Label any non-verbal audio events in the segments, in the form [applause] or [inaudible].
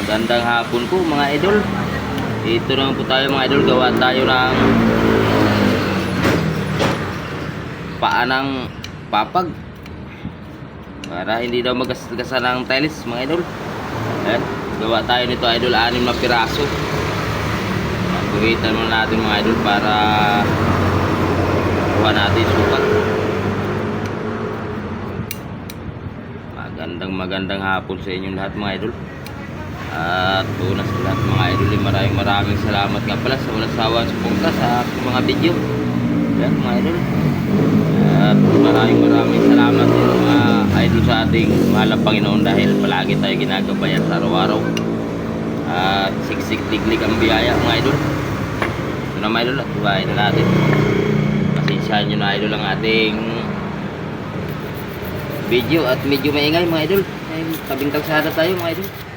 Magandang hapon po mga idol. Ito naman po tayo mga idol. Gawa tayo ng paa ng papag. Para hindi daw magasgasan ng tiles mga idol. Ayan. Gawa tayo nito idol. Anim na piraso. Guhitan muna natin mga idol para kuha natin sukat. Magandang magandang hapon sa inyong lahat mga idol. At una sa lahat mga idol, maraming maraming salamat nga pala sa walang sawang suporta sa mga video. Yan mga idol. At maraming maraming salamat sa inyo, mga idol sa ating mahal Panginoon dahil palagi tayo ginagabayan sa araw-araw. At siksik liglig ang biyaya mga idol. Ito na mga idol at buhayin na natin. Pasensyahan nyo na idol ang ating video at medyo maingay mga idol. Dahil tabing tagsada tayo mga idol.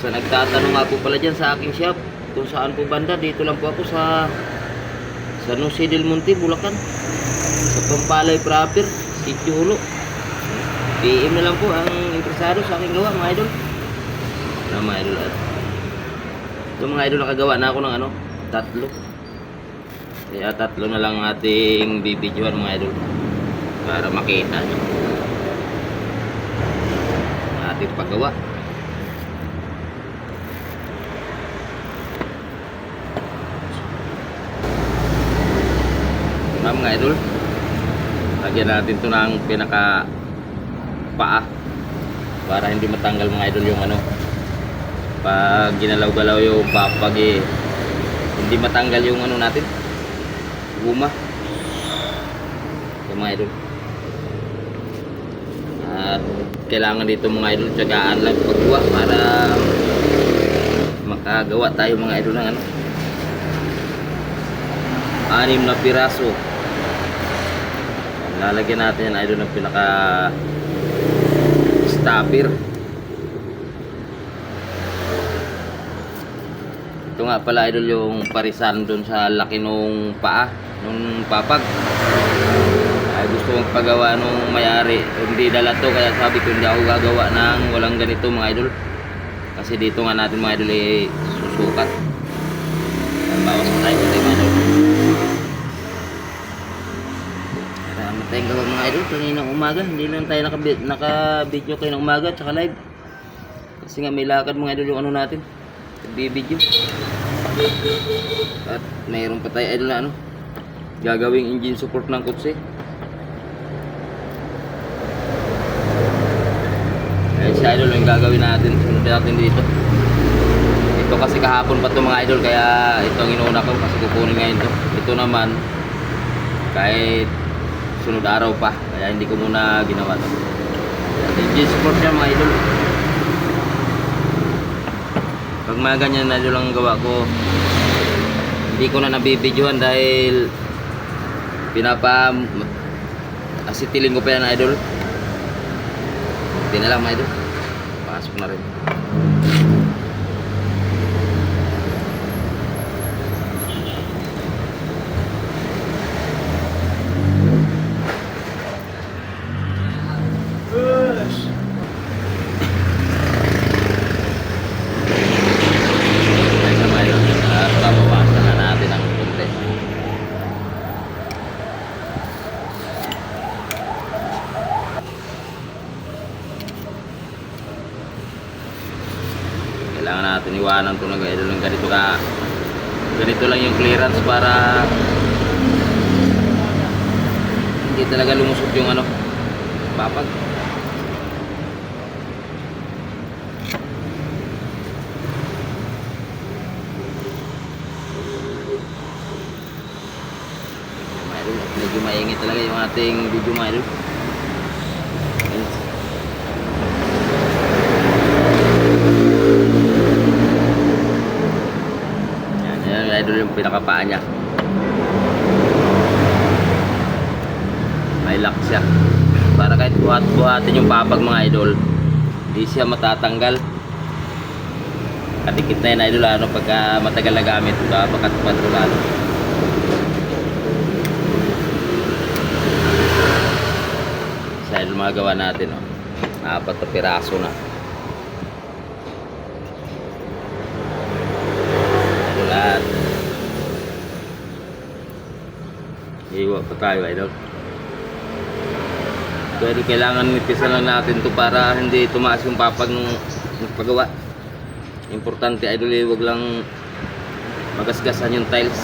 So nagtatanong po pala dyan sa aking shop kung saan po banda. Dito lang po ako sa San Jose del Monte, Bulacan. Sa Pampalay proper, Sitio Hulo. PM na lang po ang impresado sa aking gawa mga idol. Na mga idol ito mga idol nakagawa na ako ng ano, tatlo. Kaya tatlo na lang ating bibidyoan mga idol para makita nyo ating paggawa. Mga mga idol, lagyan natin to ng pinaka paa para hindi matanggal mga idol yung ano. Pag ginalaw-galaw yung papag eh hindi matanggal yung ano natin. Guma. Ito mga idol. At kailangan dito mga idol tsagaan lang paggawa para makagawa tayo mga idol ng ano. Anim na piraso lalagyan natin yan idol ng pinaka stopper. Ito nga pala idol yung parisan dun sa laki nung paa nung papag. Ay gusto kong pagawa nung mayari. Hindi dala to kaya sabi ko hindi ako gagawa ng walang ganito mga idol. Kasi dito nga natin mga idol eh susukat. Bawas pa tayo tayo mga idol Marami tayong gawa mga idol. Kanina umaga hindi lang tayo naka, naka video kayo ng umaga tsaka live. Kasi nga may lakad mga idol yung ano natin bibidyo at mayroon pa tayo idol na ano gagawing engine support ng kutsi. Ayan si idol yung gagawin natin sunod natin dito. Ito kasi kahapon pa to mga idol kaya ito ang inuuna ko kasi kukunin ngayon to. Ito naman kahit sunod araw pa. Kaya hindi ko muna ginawa to. Engine support niya mga idol. Pag mga ganyan na idol ang gawa ko hindi ko na nabibidyohan dahil pinapa asitiling ko pa yan idol. Hindi na lang mga idol. Pasok na rin Ay, sa mga idol at babawasan na natin ang kunti kailangan natin iwanan ito ng idol ng ganito ka ganito lang yung clearance para hindi talaga lumusot yung ano papag. Medyo maingit talaga yung ating video mga idol Ayun. Yan, yan yung idol yung pinakapaa niya. May lock siya. Para kahit buhat-buhatin yung papag mga idol, hindi siya matatanggal. Kadikit na yun idol ano pagka matagal na gamit, diba? Bakat patulado. Sa idol mga gawa natin, oh. Apat na piraso na. Pa tayo, idol. Pero kailangan nipisa lang natin to para hindi tumaas yung papag ng nagpagawa. Importante, idol, eh, wag lang magasgasan yung tiles.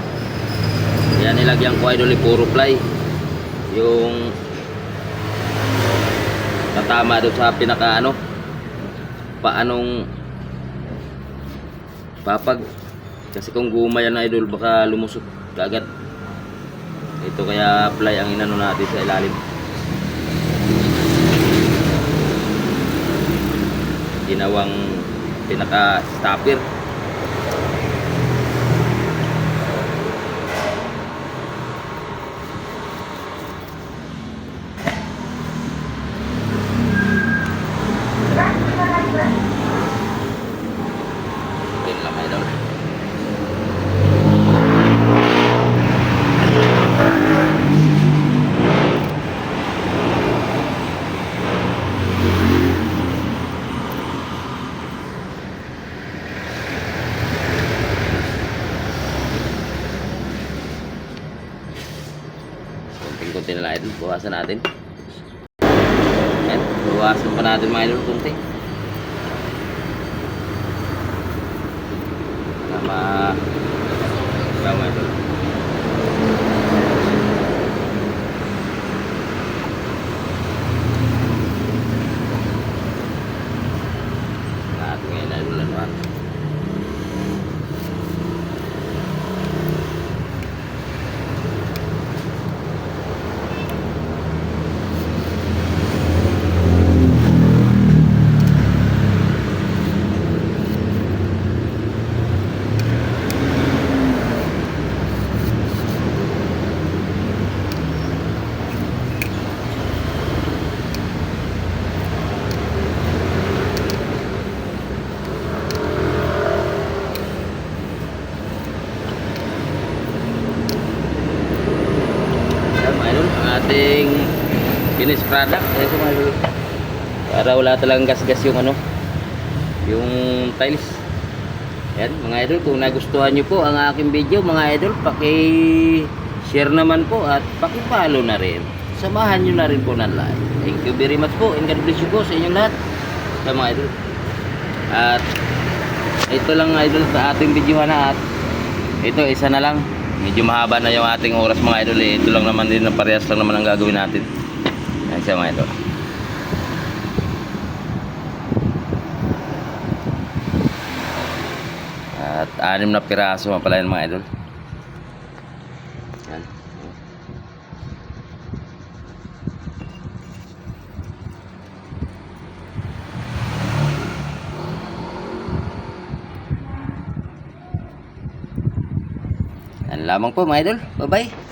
[clears throat] Yan nilagyan ko, idol, eh, puro ply. Yung tatama doon sa pinaka ano paanong papag kasi kung guma yan idol baka lumusot kaagad ito kaya fly ang inano natin sa ilalim. Ginawang pinaka stopper Yun lang idol Kunting-kunti na lang idol, buwasan natin. Ayan, buwasan pa natin mga idol kunti. Sama sama idol. Natin ngayon idol ano ah. Ayan mga idol, ang ating finished product. Siya mga. Para wala talagang gas-gas yung ano, yung tiles. Ayan mga idol, kung nagustuhan nyo po ang aking video mga idol, paki-share naman po at paki-follow na rin. Samahan nyo na rin po ng like. Thank you very much po and God bless you po sa inyong lahat. Sa mga idol. At ito lang idol sa ating video na at ito isa na lang medyo mahaba na yung ating oras mga idol eh. ito lang naman din parehas lang naman ang gagawin natin. Yan siya mga idol. At anim na piraso pala yun mga idol lamang po mga idol. Bye bye